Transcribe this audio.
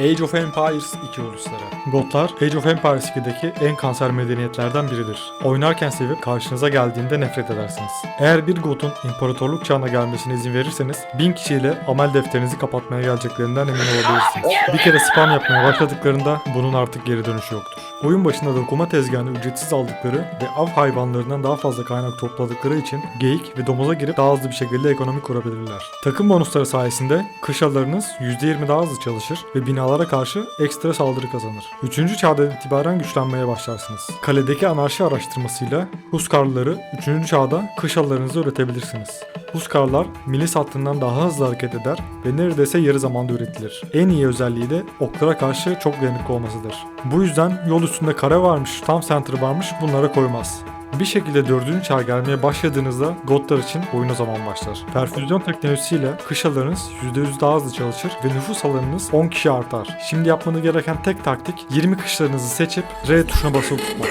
Age of Empires 2 ulusları. Gotlar, Age of Empires 2'deki en kanser medeniyetlerden biridir. Oynarken sevip karşınıza geldiğinde nefret edersiniz. Eğer bir Got'un imparatorluk çağına gelmesine izin verirseniz 1000 kişiyle amel defterinizi kapatmaya geleceklerinden emin olabilirsiniz. Bir kere spam yapmaya başladıklarında bunun artık geri dönüşü yoktur. Oyun başında da okuma tezgahını ücretsiz aldıkları ve av hayvanlarından daha fazla kaynak topladıkları için geyik ve domuza girip daha hızlı bir şekilde ekonomi kurabilirler. Takım bonusları sayesinde kış alarınız %20 daha hızlı çalışır ve binalara karşı ekstra saldırı kazanır. 3. çağdan itibaren güçlenmeye başlarsınız. Kaledeki anarşi araştırmasıyla Huskarlıları 3. çağda kış alarınızı üretebilirsiniz. Huskarlar milis hattından daha hızlı hareket eder ve neredeyse yarı zamanda üretilir. En iyi özelliği de oklara karşı çok dayanıklı olmasıdır. Bu yüzden yol üstünde kare varmış, tam center varmış bunlara koymaz. Bir şekilde 4. çağa gelmeye başladığınızda Gotlar için oyun o zaman başlar. Perfüzyon teknolojisiyle kış alanınız %100 daha hızlı çalışır ve nüfus alanınız 10 kişi artar. Şimdi yapmanız gereken tek taktik 20 kışlarınızı seçip R tuşuna basılı tutmak.